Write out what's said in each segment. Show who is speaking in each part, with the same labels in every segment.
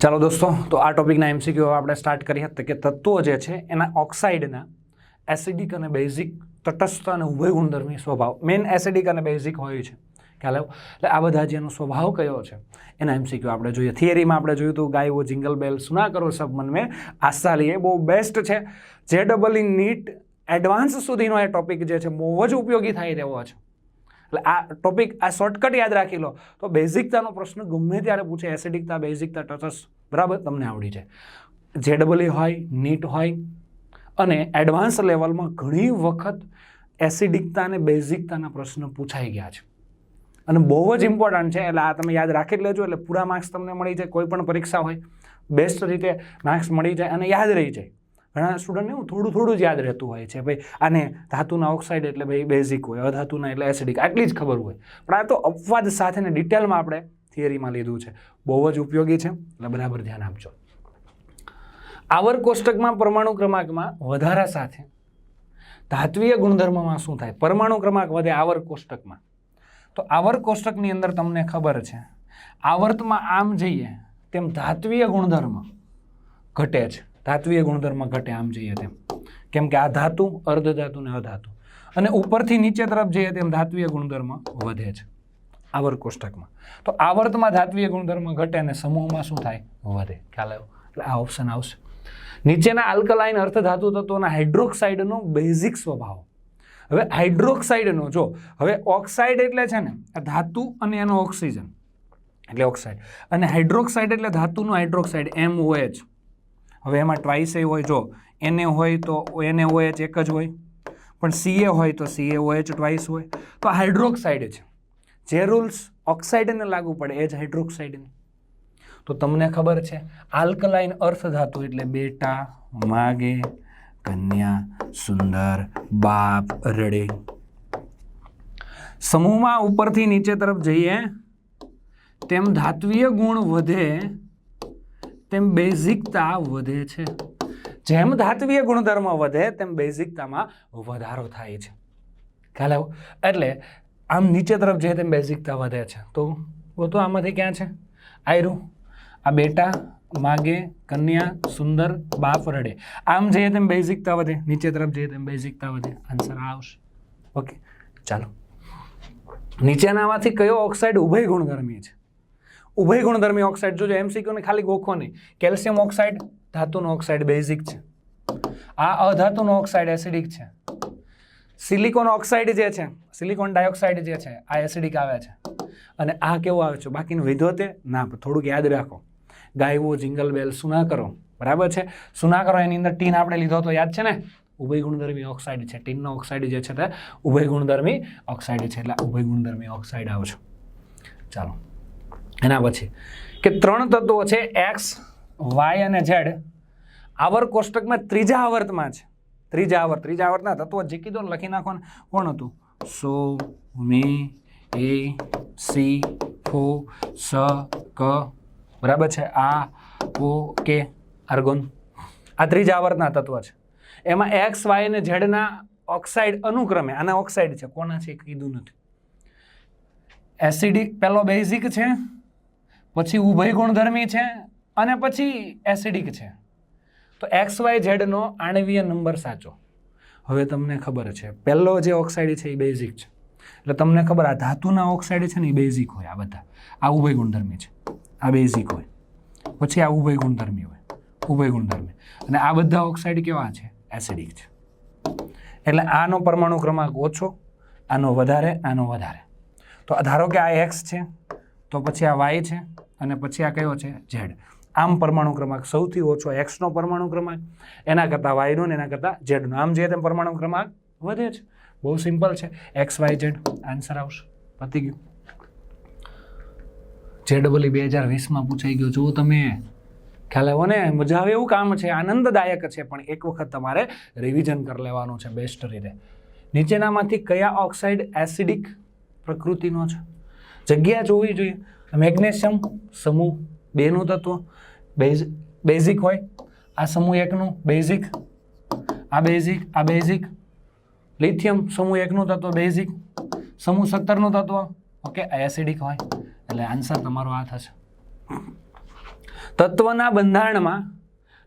Speaker 1: ચાલો દોસ્તો, તો આ ટોપિકના એમસીક્યુ આપણે સ્ટાર્ટ કરીએ તો કે તત્વો જે છે, એના ઓક્સાઇડના એસિડિક અને બેઝિક તટસ્થ અને ઉભય ગુણધર્મી સ્વભાવ. મેઇન એસિડિક અને બેઝિક હોય છે. ખ્યાલ આવ્યો? એટલે આ બધા જેનો સ્વભાવ કયો છે, એના એમસીક્યુ આપણે જોઈએ. થિયરીમાં આપણે જોયું હતું ગાયવો જિંગલ બેલ સુના કરો સબ મન મેં આસ્થા લઈએ બહુ બેસ્ટ છે. જે ડબલ ઇન નીટ એડવાન્સ સુધીનો એ ટોપિક જે છે, બહુ જ ઉપયોગી થાય તેવો છે. એટલે આ ટોપિક આ શોર્ટકટ યાદ રાખી લો. તો બેઝિકતાનો પ્રશ્ન ગમે ત્યારે પૂછે એસિડિકતા બેઝિકતા ટચસ બરાબર? તમને આવડી છે. જે ડબલ હોય નીટ હોય, અને એડવાન્સ લેવલમાં ઘણી વખત એસિડિકતા અને બેઝિકતાના પ્રશ્ન પૂછાઈ ગયા છે. અને બહુ જ ઇમ્પોર્ટન્ટ છે, એટલે આ તમે યાદ રાખી જ લેજો, એટલે પૂરા માર્ક્સ તમને મળી જાય, કોઈ પણ પરીક્ષા હોય બેસ્ટ રીતે માર્ક્સ મળી જાય અને યાદ રહી જાય. ઘણા સ્ટુડન્ટને એવું થોડું થોડું જ યાદ રહેતું હોય છે. ભાઈ, આને ધાતુના ઓક્સાઇડ એટલે ભાઈ બેઝિક હોય, અધાતુના એટલે એસિડિક આટલી જ ખબર હોય. પણ આ તો અપવાદ સાથે ને ડિટેલમાં આપણે થિયરીમાં લીધું છે. બહુ જ ઉપયોગી છે. એટલે બરાબર ધ્યાન આપજો. આવર કોષ્ટકમાં પરમાણુ ક્રમાંકમાં વધારા સાથે ધાત્વીય ગુણધર્મમાં શું થાય? પરમાણુ ક્રમાંક વધે આવર કોષ્ટકમાં. તો આવર કોષ્ટકની અંદર તમને ખબર છે, આવર્તમાં આમ જઈએ તેમ ધાત્વીય ગુણધર્મ ઘટે છે. ધાત્વીય ગુણધર્મ ઘટે, આમ જઈએ તેમ. કેમ કે આ ધાતુ અર્ધધાતુ ને અધાતુ. અને ઉપરથી નીચે તરફ જઈએ તેમ ધાત્વિય ગુણધર્મ વધે છે આવર્ત કોષ્ટકમાં. તો આવર્તમાં ધાત્વીય ગુણધર્મ ઘટે અને સમૂહમાં શું થાય? વધે. ખ્યાલ આવ્યો? એટલે આ ઓપ્શન આવશે. નીચેના આલ્કલાઇન અર્ધધાતુ તત્વોના હાઇડ્રોક્સાઇડનો બેઝિક સ્વભાવ. હવે હાઇડ્રોક્સાઇડનો જો, હવે ઓક્સાઇડ એટલે છે ને, આ ધાતુ અને એનો ઓક્સિજન એટલે ઓક્સાઇડ અને હાઇડ્રોક્સાઇડ એટલે ધાતુનું હાઇડ્રોક્સાઇડ એમ OH હવે એમાં ટ્વાઇસ એ હોય, જો એને હોય તો એને OH એક જ હોય, પણ સીએ હોય તો સીએ OH ટ્વાઇસ હોય. તો હાઇડ્રોક્સાઇડ છે. જે રૂલ્સ ઓક્સાઇડને લાગુ પડે, એ જ હાઇડ્રોક્સાઇડને તો તમને ખબર છે આલ્કલાઇન અર્થ ધાતુ એટલે બેટા, માગે, કન્યા, સુંદર, બાપ, રડે. સમૂહમાં ઉપરથી નીચે તરફ જઈએ, તેમ ધાત્વીય ગુણ વધે તેમ બેઝિકતા વધે છે. જેમ ધાત્વીય ગુણધર્મ વધે, તેમ બેઝિકતામાં વધારો થાય છે. ખ્યાલ આવો? એટલે આમ નીચે તરફ જઈએ તેમ બેઝિકતા વધે છે. તો ગોતો આમાંથી ક્યાં છે? આયરું. આ બેટા, માગે, કન્યા, સુંદર, બાપ રડે આમ જઈએ તેમ બેઝિકતા વધે. નીચે તરફ જઈએ તેમ બેઝિકતા વધે. આન્સર આવશે. ઓકે, ચાલો. નીચેનામાંથી કયો ઓક્સાઇડ ઉભય ગુણધર્મી છે? ઉભય ગુણધર્મી ઓક્સાઇડ જોજો એમસીક્યુને ખાલી ગોખવાની કેલ્શિયમ ઓક્સાઇડ ધાતુનો ઓક્સાઇડ બેઝિક છે. આ અધાતુનો ઓક્સાઇડ એસિડિક છે. સિલિકોન ઓક્સાઇડ જે છે સિલિકોન ડાયોક્સાઇડ જે છે, આ એસિડિક આવે છે. અને આ કેવું આવે છે? બાકીનું વિધોતે ના થોડુંક યાદ રાખો. ગાયવું, જિંગલ બેલ સુના કરો બરાબર છે? સુના કરો એની અંદર ટીન આપણે લીધો તો યાદ છે ને? ઉભય ગુણધર્મી ઓક્સાઇડ છે. ટીનનો ઓક્સાઇડ જે છે તે ઉભય ગુણધર્મી ઓક્સાઇડ છે. એટલે ઉભય ગુણધર્મી ઓક્સાઇડ આવશે ચાલો. એના પછી કે ત્રણ તત્વો છે એક્સ, વાય અને ઝેડ. આવર કોષ્ટકમાં ત્રીજા આવર્તમાં છે. ત્રીજા આવર્ત, ત્રીજા આવર્તના તત્વો જે કીધો લખી નાખો કોણ હતું? સો, મી, એ, સી, ફો, સ, ક. બરાબર છે? આ, ઓ, કે આર્ગોન આ ત્રીજા આવર્તના તત્વ છે. એમાં એક્સ, વાય અને ઝેડના ઓક્સાઇડ અનુક્રમે, આના ઓક્સાઇડ છે. કોના છે કીધું નથી. એસિડિક પહેલો બેઝિક છે. પછી ઉભય ગુણધર્મી છે અને પછી એસિડિક છે. તો એક્સ વાય ઝેડનો આણવીય નંબર સાચો. હવે તમને ખબર છે, પહેલો જે ઓક્સાઇડ છે એ બેઝિક છે. એટલે તમને ખબર આ ધાતુના ઓક્સાઇડ છે ને એ બેઝિક હોય આ બધા. આ ઉભય ગુણધર્મી છે. આ બેઝિક હોય. પછી આ ઉભય ગુણધર્મી હોય. ઉભય ગુણધર્મી અને આ બધા ઓક્સાઇડ કેવા છે? એસિડિક છે. એટલે આનો પરમાણુ ક્રમાંક ઓછો, આનો વધારે આનો વધારે. તો ધારો કે આ એક્સ છે તો પછી આ વાય છે અને પછી આ કયો છે? ઝેડ. આમ પરમાણુ ક્રમાંક સૌથી ઓછો એક્સનો પરમાણુ ક્રમાંક, એના કરતાં વાયનો ને એના કરતાં ઝેડનો આમ જે તેમ પરમાણુ ક્રમાંક વધે છે. બહુ સિમ્પલ છે. એક્સ વાય ઝેડ આન્સર આવશે. પતી ગયું. જે ડબલ બે હજાર વીસમાં પૂછાઈ ગયો. જુઓ તમે. ખ્યાલ આવ્યો ને? મજા આવે એવું કામ છે. આનંદદાયક છે. પણ એક વખત તમારે રિવિઝન કરી લેવાનું છે. બેસ્ટ રીતે. નીચેનામાંથી કયા ઓક્સાઇડ એસિડિક પ્રકૃતિનો છે? જગ્યા જોવી જોઈએ. મેગ્નેશિયમ સમૂહ બેનું તત્વ, બેઝ, બેઝિક હોય. આ સમૂહ એકનું બેઝિક, આ બેઝિક આ બેઝિક. લિથિયમ સમૂહ એકનું તત્વ, બેઝિક. સમૂહ સત્તરનું તત્વ, ઓકે એસિડિક હોય. એટલે આન્સર તમારો આ થશે. તત્વના બંધારણમાં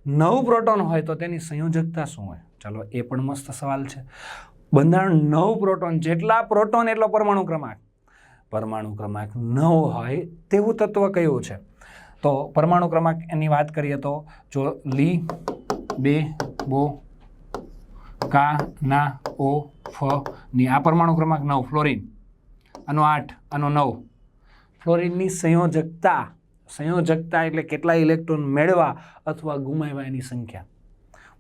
Speaker 1: નવ પ્રોટોન હોય તો તેની સંયોજકતા શું હોય? ચાલો, એ પણ મસ્ત સવાલ છે. બંધારણ નવ પ્રોટોન, જેટલા પ્રોટોન એટલો પરમાણુ ક્રમાંક. પરમાણુ ક્રમાંક ન હોય તેવું તત્વ કયું છે? તો પરમાણુ ક્રમાંક એની વાત કરીએ તો જો લી, બે, બો, કા, ના, ઓ, ફ ની આ પરમાણુ ક્રમાંક નવ, ફ્લોરિન. આનો આઠ, આનો નવ. ફ્લોરિનની સંયોજકતા સંયોજકતા એટલે કેટલા ઇલેક્ટ્રોન મેળવા અથવા ગુમાવ્યા એની સંખ્યા.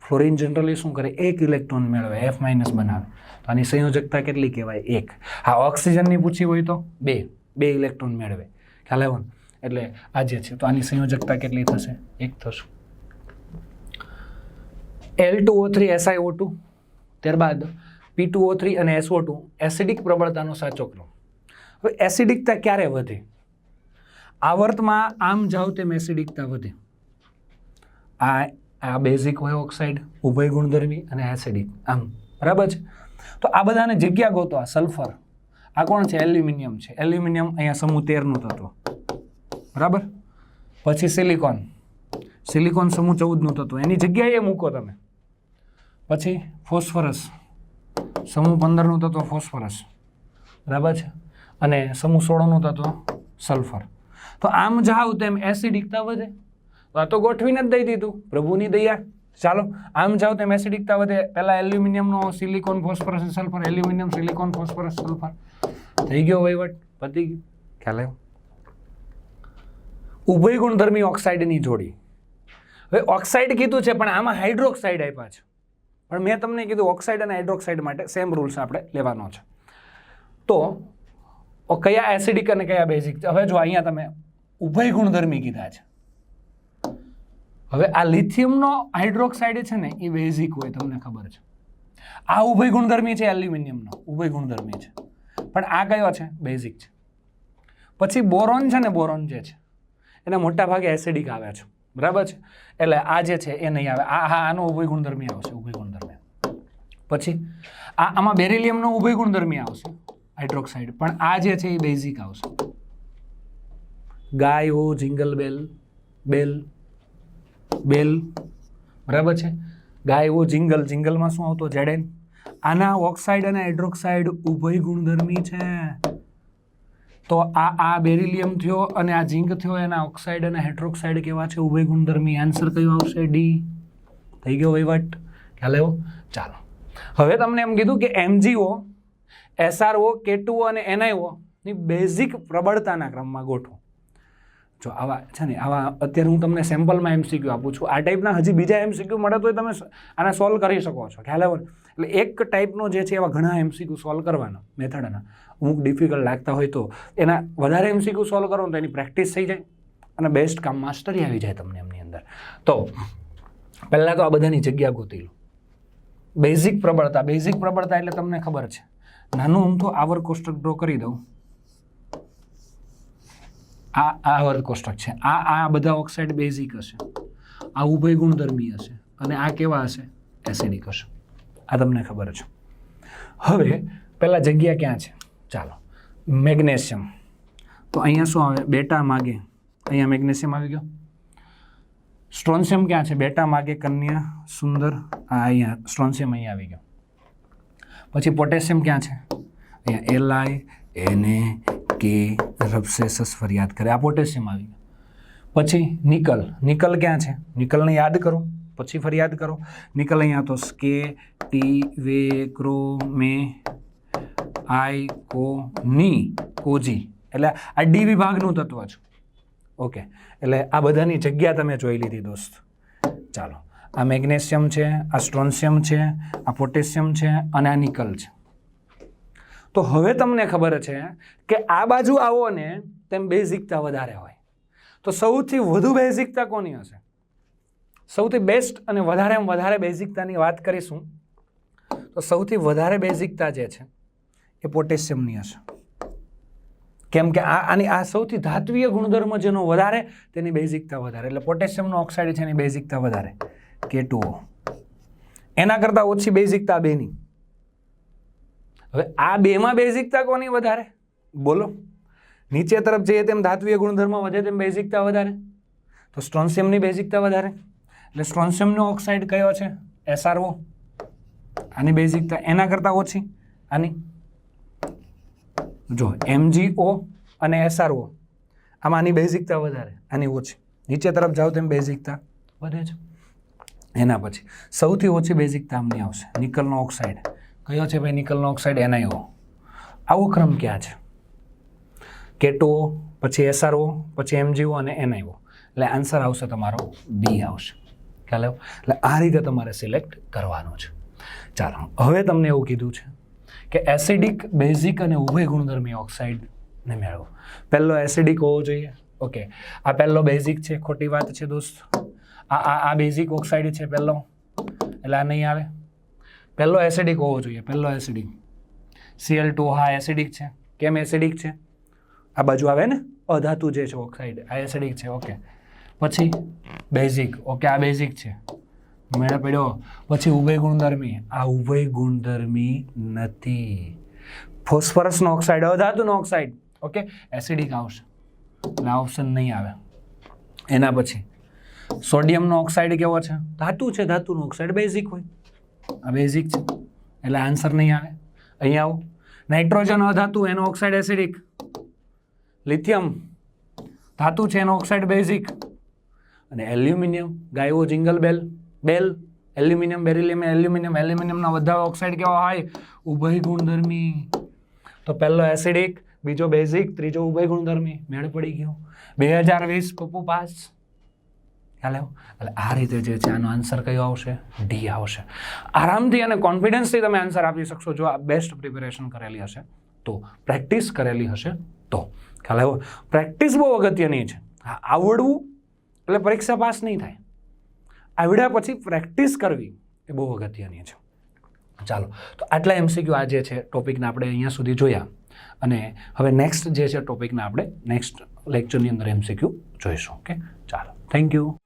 Speaker 1: ફ્લોરિન જનરલી શું કરે? એક ઇલેક્ટ્રોન મેળવે એફ માઇનસ બનાવે. તો આની સંયોજકતા કેટલી કહેવાય? એક. હા ઓક્સિજનની પૂછી હોય તો બે. બે ઇલેક્ટ્રોન મેળવે. ખ્યાલ આવ્યો એટલે આ જે છે, તો આની સંયોજકતા કેટલી થશે? એક થશે. L two O three S I O two ત્યારબાદ પી ટુ ઓ થ્રી અને એસઓ ટુ એસિડિક પ્રબળતાનો સાચો ક્રમ. હવે એસિડિકતા ક્યારે વધે? આવર્તમાં આમ જાઓ તેમ એસિડિકતા વધે. આ આ બેઝિક હોય ઓક્સાઇડ, ઉભય ગુણધર્મી અને એસિડિક, આમ. બરાબર છે? તો આ બધાને જગ્યા ગોતો, આ સલ્ફર. આ કોણ છે? એલ્યુમિનિયમ છે. એલ્યુમિનિયમ અહીંયા સમૂહ તેરનું તત્વ. બરાબર? પછી સિલિકોન. સિલિકોન સમૂહ ચૌદનું તત્વ. એની જગ્યાએ મૂકો તમે. પછી ફોસ્ફરસ. સમૂહ પંદરનું તત્વ ફોસ્ફરસ. બરાબર છે? અને સમૂહ સોળનું તત્વ સલ્ફર. તો આમ જાવ તેમ એસિડિકતા વધે. આ તો ગોઠવીને જ દઈ દીધું. પ્રભુની દયા. ચાલો, આમ જાઓ તેમ એસિડિકતા વધે. પહેલાં એલ્યુમિનિયમનો silicon phosphorus sulphur aluminium silicon phosphorus sulphur થઈ ગયો વહીવટ. પતી ગયું. ખ્યાલ આવ્યો? ઉભય ગુણધર્મી ઓક્સાઇડની જોડી. હવે ઓક્સાઇડ કીધું છે, પણ આમાં હાઇડ્રોક્સાઇડ આપ્યા છે. પણ મેં તમને કીધું ઓક્સાઇડ અને હાઇડ્રોક્સાઇડ માટે સેમ રૂલ્સ આપણે લેવાનો છે. તો કયા એસિડિક અને કયા બેઝિક હવે જો અહીંયા તમે ઉભય ગુણધર્મી કીધા છે. હવે આ લિથિયમનો હાઇડ્રોક્સાઇડ છે ને, એ બેઝિક હોય, તમને ખબર છે. આ ઉભય ગુણધર્મી છે, એલ્યુમિનિયમનો, ઉભય ગુણધર્મી છે. પણ આ કયો છે? બેઝિક છે. પછી બોરોન છે ને, બોરોન જે છે, એને મોટા ભાગે એસિડિક આવે છે. બરાબર છે? એટલે આ જે છે, એ નહીં આવે. આ હા આનો ઉભય ગુણધર્મી આવશે, ઉભય ગુણધર્મી. પછી આ, આમાં બેરિલિયમનો ઉભય ગુણધર્મી આવશે, હાઇડ્રોક્સાઇડ. પણ આ જે છે, એ બેઝિક આવશે. ગાય, જિંગલ બેલ બેલ. બેલ. બરાબર છે? ગાય એવો જિંગલ, જિંગલમાં શું આવતો જેડેન આના ઓક્સાઇડ અને હાઇડ્રોક્સાઇડ ઉભય ગુણધર્મી છે. તો આ આ બેરિલિયમ થયો અને આ ઝીંક થયો, એના ઓક્સાઇડ અને હાઇડ્રોક્સાઇડ કેવા છે? ઉભય ગુણધર્મી. આન્સર કયો આવશે? ડી. થઈ ગયો વહીવટ. ખ્યાલ આવ્યો? ચાલો. હવે તમને એમ કીધું કે એમજીઓ, એસઆરઓ, કેટુઓ અને એનઆઈઓ ની બેઝિક પ્રબળતાના ક્રમમાં ગોઠવો. જો આવા છે ને, આવા અત્યારે હું તમને સેમ્પલમાં એમસીક્યુ આપું છું. આ ટાઈપના હજી બીજા એમસીક્યુ મળે તો તમે આને સોલ્વ કરી શકો છો. ખ્યાલ આવે એટલે એક ટાઈપનો જે છે એવા ઘણા એમસીક્યુ સોલ્વ કરવાના મેથડના અમુક ડિફિકલ્ટ લાગતા હોય તો એના વધારે એમસીક્યુ સોલ્વ કરો તો એની પ્રેક્ટિસ થઈ જાય અને બેસ્ટ કામ માસ્ટરી આવી જાય તમને એમની અંદર. તો પહેલાં તો આ બધાની જગ્યા ગોતી લો. બેઝિક પ્રબળતા બેઝિક પ્રબળતા એટલે તમને ખબર છે. નાનું તો આવર કોષ્ટક ડ્રો કરી દઉં. આ આ આવર્ત કોષ્ટક છે. આ આ બધા ઓક્સાઇડ બેઝિક હશે. આ ઉભય ગુણધર્મી હશે અને આ કેવા હશે? એસિડિક હશે. આ તમને ખબર છે. હવે પહેલાં જગ્યા ક્યાં છે? ચાલો. મેગ્નેશિયમ. તો અહીંયા શું આવે? બેટા માગે. અહીંયા મેગ્નેશિયમ આવી ગયો. સ્ટ્રોન્સિયમ ક્યાં છે? બેટા માગે, કન્યા, સુંદર. આ અહીંયા સ્ટ્રોન્સિયમ અહીંયા આવી ગયો. પછી પોટેશિયમ ક્યાં છે? અહીંયા એલ આઈ એને કે રબસે ફરિયાદ યાદ કરે. આ પોટેશિયમ આવી ગયું. પછી નિકલ. નિકલ ક્યાં છે? નિકલને યાદ કરો. પછી ફરિયાદ કરો. નિકલ અહીંયા તો સ્કે ટી વે ક્રો મે આઈ કો ની કોજી. એટલે આ ડી વિભાગનું તત્વ છે. ઓકે. એટલે આ બધાની જગ્યા તમે જોઈ લીધી દોસ્ત. ચાલો. આ મેગ્નેશિયમ છે, આ સ્ટ્રોન્શિયમ છે, આ પોટેશિયમ છે અને આ નિકલ છે. તો હવે તમને ખબર છે કે આ બાજુ આવો ને તેમ બેઝિકતા વધારે હોય. તો સૌથી વધુ બેઝિકતા કોની હશે? સૌથી બેસ્ટ અને વધારે વધારે બેઝિકતાની વાત કરીશું. તો સૌથી વધારે બેઝિકતા જે છે એ પોટેશિયમની હશે. કેમ કે આ આની આ સૌથી ધાત્વીય ગુણધર્મ જેનો વધારે તેની બેઝિકતા વધારે. એટલે પોટેશિયમનો ઓક્સાઇડ છે એની બેઝિકતા વધારે. કે એના કરતાં ઓછી બેઝિકતા બેની. હવે આ બેમાં બેઝિકતા કોની વધારે? બોલો. નીચે તરફ જઈએ તેમ ધાત્વીય ગુણધર્મ વધે તેમ બેઝિકતા વધારે. તો સ્ટ્રોન્સિયમની બેઝિકતા વધારે. એટલે સ્ટ્રોન્સિયમનો ઓક્સાઇડ કયો છે? એસઆરઓ આની બેઝિકતા એના કરતાં ઓછી. આની જો એમજીઓ અને એસઆરઓ આમાં આની બેઝિકતા વધારે, આની ઓછી. નીચે તરફ જાઓ તેમ બેઝિકતા વધે છે. એના પછી સૌથી ઓછી બેઝિકતા આમની આવશે, નિકલનો ઓક્સાઇડ કયો છે ભાઈ નિકલનો ઓક્સાઇડ એનઆઈઓ આવો ક્રમ ક્યાં છે? કેટો પછી એસઆરઓ પછી એમજીઓ અને એનઆઈઓ એટલે આન્સર આવશે તમારો બી આવશે. ખ્યાલ આવ્યો? એટલે આ રીતે તમારે સિલેક્ટ કરવાનું છે. ચાલો, હવે તમને એવું કીધું છે કે એસિડિક બેઝિક અને ઉભય ગુણધર્મી ઓક્સાઇડને મેળવો. પહેલો એસિડિક હોવો જોઈએ. ઓકે આ પહેલો બેઝિક છે, ખોટી વાત છે દોસ્ત. આ આ બેઝિક ઓક્સાઇડ છે પહેલો. એટલે આ નહીં આવે? પહેલો એસિડિક હોવો જોઈએ, પહેલો એસિડિક સીએલ ટુ હા એસિડિક છે. કેમ એસિડિક છે? આ બાજુ આવે ને? અધાતુ જે છે ઓક્સાઇડ આ એસિડિક છે ઓકે પછી બેઝિક ઓકે આ બેઝિક છે. મેળે પડ્યો. પછી ઉભય ગુણધર્મી. આ ઉભય ગુણધર્મી નથી. ફોસ્ફરસનો ઓક્સાઇડ અધાતુનો ઓક્સાઇડ ઓકે એસિડિક આવશે. એટલે આ ઓપ્શન નહીં આવે. એના પછી સોડિયમનો ઓક્સાઇડ કેવો છે? ધાતુ છે, ધાતુનો ઓક્સાઇડ બેઝિક હોય. આ બેઝિક છે. એટલે આન્સર નહીં આવે. અહીંયા આવો. નાઇટ્રોજન અધાતુ એનો ઓક્સાઇડ એસિડિક લિથિયમ ધાતુ છે, એનો ઓક્સાઇડ બેઝિક અને એલ્યુમિનિયમ ગાયો jingle bell bell aluminium beryllium aluminium એલ્યુમિનિયમના બધા ઓક્સાઇડ કેવા હોય? ઉભય ગુણધર્મી. તો પહેલો એસિડિક બીજો બેઝિક ત્રીજો ઉભય ગુણધર્મી. મેળ પડી ગયો. બે હજાર વીસ, પપ્પુ પાસ. ખ્યાલ આવ્યો? એટલે આ રીતે જે છે, આનો આન્સર કયો આવશે? ડી આવશે. આરામથી અને કોન્ફિડન્સથી તમે આન્સર આપી શકશો. જો આ બેસ્ટ પ્રિપેરેશન કરેલી હશે, તો પ્રેક્ટિસ કરેલી હશે, તો. ખ્યાલ આવ્યો? પ્રેક્ટિસ બહુ અગત્યની છે. હા આવડવું, એટલે પરીક્ષા પાસ નહીં થાય. આવડ્યા પછી પ્રેક્ટિસ કરવી એ બહુ અગત્યની છે. ચાલો, તો આટલા એમસીક્યુ આ જે છે ટોપિકને આપણે અહીંયા સુધી જોયા. અને હવે નેક્સ્ટ જે છે ટોપિકને આપણે નેક્સ્ટ લેક્ચરની અંદર એમસીક્યુ જોઈશું. ઓકે ચાલો થેન્ક યુ